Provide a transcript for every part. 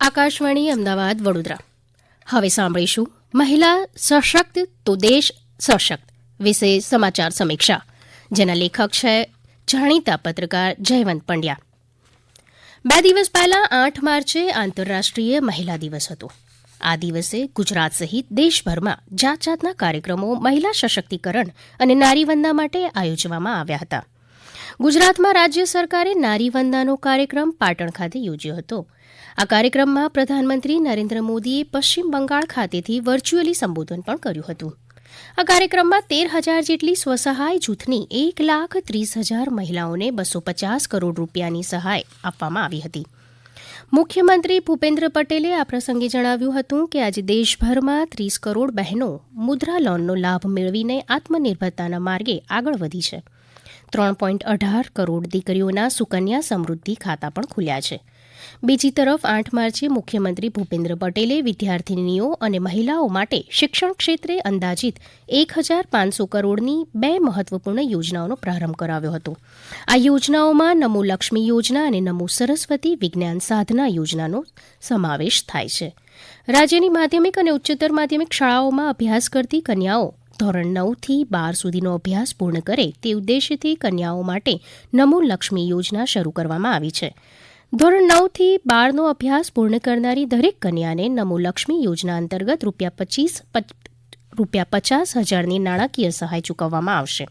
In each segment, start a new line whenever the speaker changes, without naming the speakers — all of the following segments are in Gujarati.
આકાશવાણી, અમદાવાદ, વડોદરા. હવે સાંભળીશું. મહિલા સશક્ત તો દેશ સશક્ત. વિશે સમાચાર સમીક્ષા. જેના લેખક છે જાણીતા પત્રકાર જયવંત પંડ્યા. બે દિવસ પહેલા આઠ માર્ચે આંતરરાષ્ટ્રીય મહિલા દિવસ હતો. આ દિવસે ગુજરાત સહિત દેશભરમાં જાત જાતના કાર્યક્રમો મહિલા સશક્તિકરણ અને નારીવંદના માટે આયોજવામાં આવ્યા હતા. ગુજરાતમાં રાજ્ય સરકારે નારીવંદાનો કાર્યક્રમ પાટણ ખાતે યોજ્યો હતો. આ કાર્યક્રમમાં પ્રધાનમંત્રી નરેન્દ્ર મોદીએ પશ્ચિમ બંગાળ ખાતેથી વર્ચ્યુઅલી સંબોધન પણ કર્યું હતું. આ કાર્યક્રમમાં તેર હજાર જેટલી સ્વસહાય જૂથની એક લાખ ત્રીસ હજાર મહિલાઓને બસો પચાસ કરોડ રૂપિયાની સહાય આપવામાં આવી હતી. મુખ્યમંત્રી ભૂપેન્દ્ર પટેલે આ પ્રસંગે જણાવ્યું હતું કે આજે દેશભરમાં ત્રીસ કરોડ બહેનો મુદ્રા લોનનો લાભ મેળવીને આત્મનિર્ભરતાના માર્ગે આગળ વધી છે. ત્રણ પોઈન્ટ અઢાર કરોડ દીકરીઓના સુકન્યા સમૃદ્ધિ ખાતા પણ ખુલ્યા છે. બીજી તરફ આઠ માર્ચે મુખ્યમંત્રી ભૂપેન્દ્ર પટેલે વિદ્યાર્થિનીઓ અને મહિલાઓ માટે શિક્ષણ ક્ષેત્રે અંદાજિત એક હજાર પાંચસો કરોડની બે મહત્વપૂર્ણ યોજનાઓનો પ્રારંભ કરાવ્યો હતો. આ યોજનાઓમાં નમો લક્ષ્મી યોજના અને નમો સરસ્વતી વિજ્ઞાન સાધના યોજનાનો સમાવેશ થાય છે. રાજ્યની માધ્યમિક અને ઉચ્ચતર માધ્યમિક શાળાઓમાં અભ્યાસ કરતી કન્યાઓ ધોરણ નવથી બાર સુધીનો અભ્યાસ પૂર્ણ કરે તે ઉદ્દેશ્યથી કન્યાઓ માટે નમો લક્ષ્મી યોજના શરૂ કરવામાં આવી છે. ધોરણ નવથી બારનો અભ્યાસ પૂર્ણ કરનારી દરેક કન્યાને નમો લક્ષ્મી યોજના અંતર્ગત રૂપિયા પચીસ રૂપિયા પચાસ હજારની નાણાકીય સહાય ચૂકવવામાં આવશે.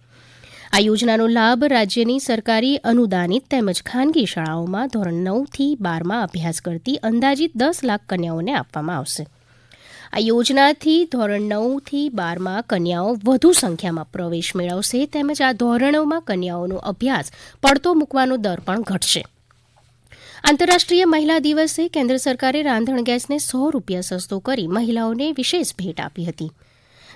આ યોજનાનો લાભ રાજ્યની સરકારી અનુદાનિત તેમજ ખાનગી શાળાઓમાં ધોરણ નવથી બારમાં અભ્યાસ કરતી અંદાજિત દસ લાખ કન્યાઓને આપવામાં આવશે. આ યોજનાથી ધોરણ નવથી બારમાં કન્યાઓ વધુ સંખ્યામાં પ્રવેશ મેળવશે તેમજ આ ધોરણોમાં કન્યાઓનો અભ્યાસ પડતો મૂકવાનો દર પણ ઘટશે. આંતરરાષ્ટ્રીય મહિલા દિવસે કેન્દ્ર સરકારે રાંધણ ગેસને સો રૂપિયા સસ્તો કરી મહિલાઓને વિશેષ ભેટ આપી હતી.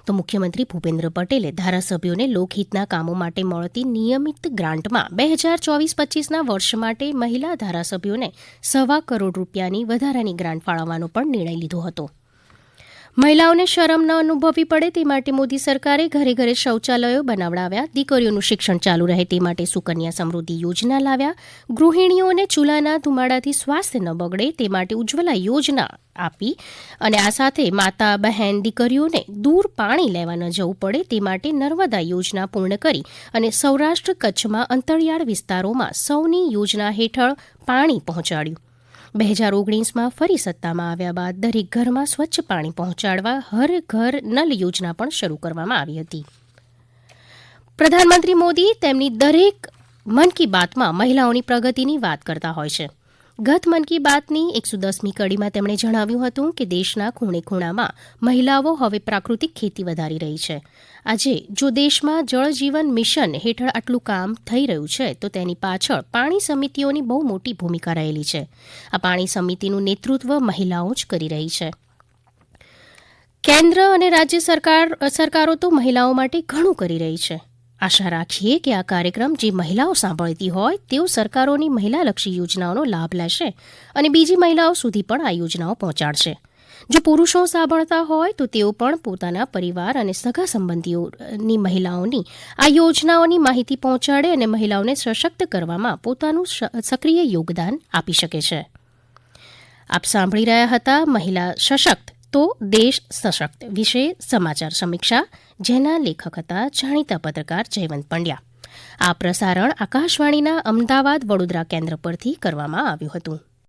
તો મુખ્યમંત્રી ભૂપેન્દ્ર પટેલે ધારાસભ્યોને લોકહિતના કામો માટે મળતી નિયમિત ગ્રાન્ટમાં બે હજાર ચોવીસ પચીસના વર્ષ માટે મહિલા ધારાસભ્યોને સવા કરોડ રૂપિયાની વધારાની ગ્રાન્ટ ફાળવવાનો પણ નિર્ણય લીધો હતો. મહિલાઓને શરમ ન અનુભવવી પડે તે માટે મોદી સરકારે ઘરે ઘરે શૌચાલયો બનાવડાવ્યા. દીકરીઓનું શિક્ષણ ચાલુ રહે તે માટે સુકન્યા સમૃદ્ધિ યોજના લાવ્યા. ગૃહિણીઓને ચૂલાના ધુમાડાથી સ્વાસ્થ્ય ન બગડે તે માટે ઉજ્જવલા યોજના આપી. અને આ સાથે માતા, બહેન, દીકરીઓને દૂર પાણી લેવા ન જવું પડે તે માટે નર્મદા યોજના પૂર્ણ કરી અને સૌરાષ્ટ્ર કચ્છમાં અંતરિયાળ વિસ્તારોમાં સૌની યોજના હેઠળ પાણી પહોંચાડ્યું. બે હજાર ઓગણીસમાં ફરી સત્તામાં આવ્યા બાદ દરેક ઘરમાં સ્વચ્છ પાણી પહોંચાડવા હર ઘર નલ યોજના પણ શરૂ કરવામાં આવી હતી. પ્રધાનમંત્રી મોદી તેમની દરેક મન કી બાતમાં મહિલાઓની પ્રગતિની વાત કરતા હોય છે. ગત મન કી બાતની એકસો દસમી કડીમાં તેમણે જણાવ્યું હતું કે દેશના ખૂણે ખૂણામાં મહિલાઓ હવે પ્રાકૃતિક ખેતી વધારી રહી છે. આજે જો દેશમાં જળ જીવન મિશન હેઠળ આટલું કામ થઈ રહ્યું છે, તો તેની પાછળ પાણી સમિતિઓની બહુ મોટી ભૂમિકા રહેલી છે. આ પાણી સમિતિનું નેતૃત્વ મહિલાઓ જ કરી રહી છે. કેન્દ્ર અને રાજ્ય સરકાર, સરકારો તો મહિલાઓ માટે ઘણું કરી રહી છે. આશા રાખીએ કે આ કાર્યક્રમ જે મહિલાઓ સાંભળતી હોય તેઓ સરકારોની મહિલાલક્ષી યોજનાઓનો લાભ લેશે અને બીજી મહિલાઓ સુધી પણ આ યોજનાઓ પહોંચાડશે. જો પુરુષો સાંભળતા હોય તો તેઓ પણ પોતાના પરિવાર અને સગા સંબંધીઓની મહિલાઓની આ યોજનાઓની માહિતી પહોંચાડે અને મહિલાઓને સશક્ત કરવામાં પોતાનું સક્રિય યોગદાન આપી શકે છે. આપ સાંભળી રહ્યા હતા મહિલા સશક્ત તો દેશ સશક્ત. વિશે સમાચાર સમીક્ષા, જેના લેખક હતા જાણીતા પત્રકાર જયવંત પંડ્યા. આ પ્રસારણ આકાશવાણીના અમદાવાદ વડોદરા કેન્દ્ર પરથી કરવામાં આવ્યું હતું.